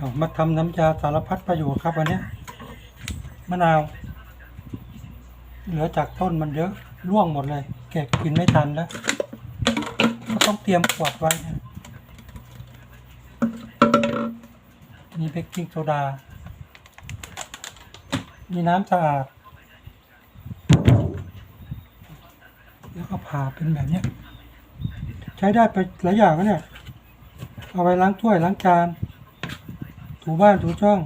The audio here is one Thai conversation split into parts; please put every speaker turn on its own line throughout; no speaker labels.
เอามาทำน้ำยาสารพัดประโยชน์ครับวันนี้มะนาว เหลือจากต้นมันเยอะร่วงหมดเลยเก็บกินไม่ทันแล้ว ก็ต้องเตรียมขวดไว้นะมีเบกกิ้งโซดา มีน้ำสะอาด แล้วก็ผ่าเป็นแบบนี้ ใช้ได้ไปหลายอย่างนะเนี่ย เอาไว้ล้างถ้วยล้างจาน ถูบ้านถูช่อง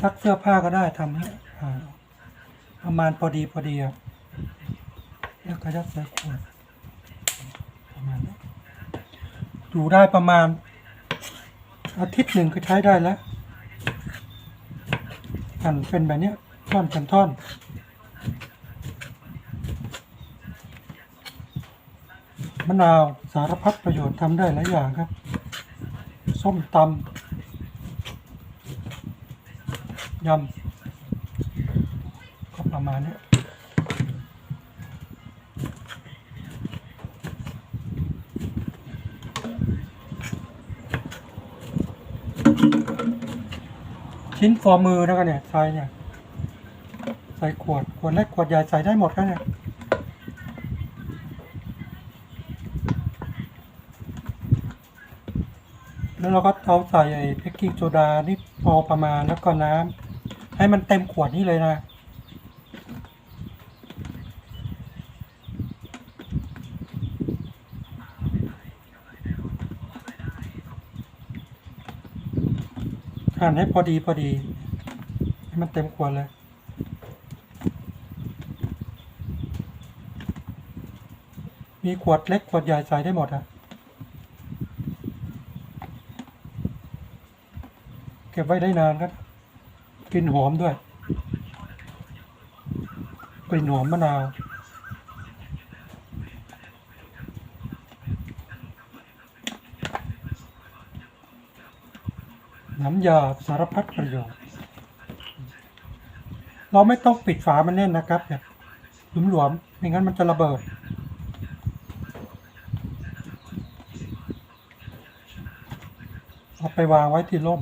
ซักเสื้อผ้าก็ได้ทำให้อ่าประมาณพอดีพอดีอะแล้วก็จะใส่ขวดประมาณนี้อยู่ได้ประมาณ อาทิตย์หนึ่งก็ใช้ได้แล้วหั่นเป็นแบบนี้ท่อนเป็นท่อนมะนาวสารพัดประโยชน์ทำได้หลายอย่างครับ ส้มตำ ยำก็ประมาณนี้ชิ้นฟอร์มือแล้วกันเนี่ยใส่เนี่ย ใส่ขวด ขวดเล็กขวดใหญ่ใส่ได้หมดครับเนี่ยแล้วเราก็เอาใส่ไอ้เบกกิ้งโซดานี่พอประมาณแล้วก็น้ำ ให้มันเต็มขวดนี่เลยนะหั่นให้พอดีพอดี ให้มันเต็มขวดเลยมีขวดเล็กขวดใหญ่ใส่ได้หมดอะเก็บไว้ได้นานครับ กลิ่นหอมด้วยกลิ่นหอมมะนาวน้ำยาสารพัดประโยชน์เราไม่ต้องปิดฝามันแน่นนะครับแบบหลวมๆไม่งั้นมันจะระเบิด เอาไปวางไว้ที่ร่ม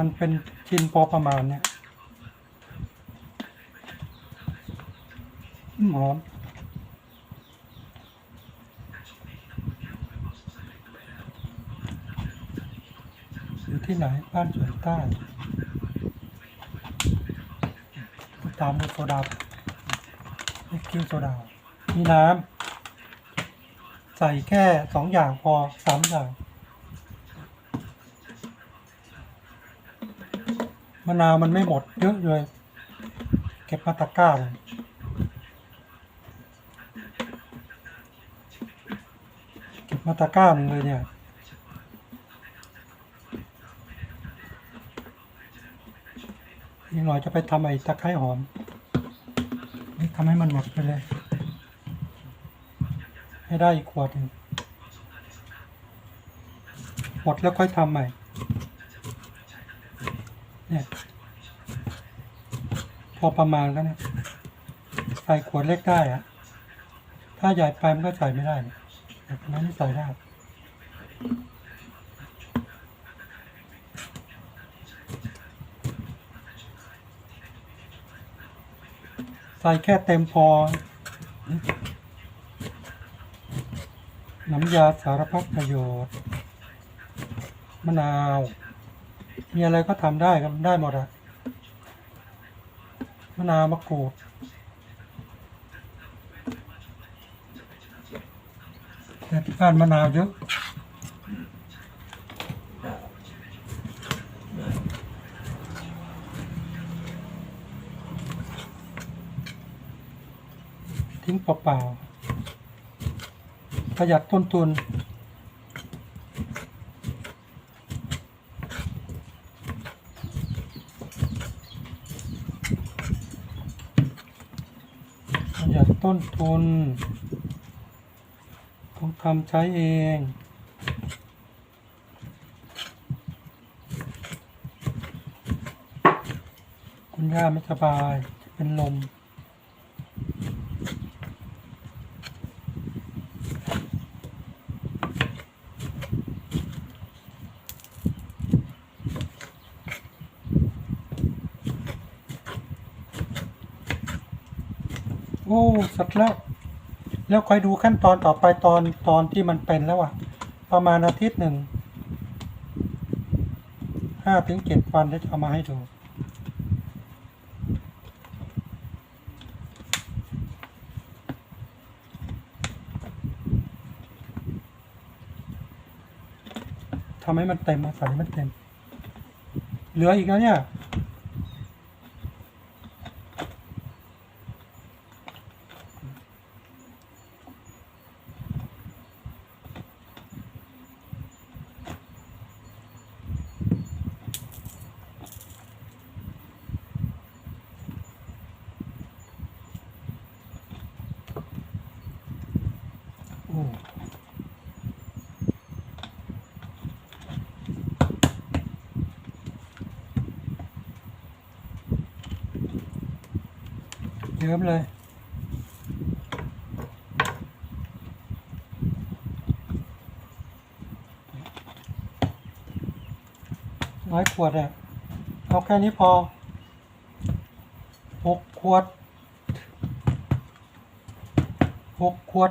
มันเป็นชิ้นพอประมาณเนี่ยอืมหอมอยู่ที่ไหนบ้านสวนใต้ตามด้วยโซดาเบกกิ้งโซดา มีน้ำ ใส่แค่สองอย่างพอสามอย่าง มะนาวมันไม่หมดเยอะเลย เก็บมาตะกร้าเลยเก็บมาตะกร้าหนึ่งเลยเนี่ยอีกหน่อยจะไปทำไอ้ตะไคร้หอมนี่ทำให้มันหมดไปเลย ให้ได้อีกขวดหนึ่งหมดแล้วค่อยทำใหม่ เนี่ย พอประมาณแล้วเนี่ยใส่ขวดเล็กได้อะถ้าใหญ่ไปมันก็ใส่ไม่ได้แต่นั้นใส่ได้ใส่แค่เต็มพอ น้ำยาสารพัดประโยชน์ มะนาว มีอะไรก็ทำได้ครับได้หมดอะมะนาวมะกรูดแต่ที่บ้านมะนาวเยอะทิ้งเปล่าๆประหยัดต้นทุน ประหยัด ต้นทุน ต้องทำใช้เองคุณย่าไม่สบายจะเป็นลม โอ้สักแล้ว แล้วคอยดูขั้นตอนต่อไปตอนตอนที่มันเป็นแล้วอะประมาณอาทิตย์หนึ่งห้าถึงเจ็ดวันแล้วจะเอามาให้ดูทำให้มันเต็มมาใส่มันเต็ม เหลืออีกแล้วเนี่ย โอ้ เยิ้มเลยร้อยขวดอะเอาแค่นี้พอหกขวดหกขวด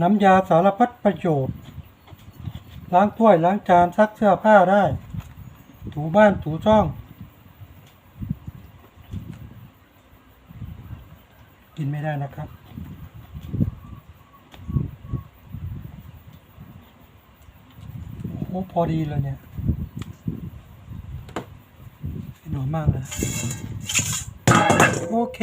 น้ำยาสารพัดประโยชน์ ล้างถ้วยล้างจานซักเสื้อผ้าได้ ถูบ้านถูช่อง กินไม่ได้นะครับ โอ้พอดีเลยเนี่ยหนอมมากเลย โอเค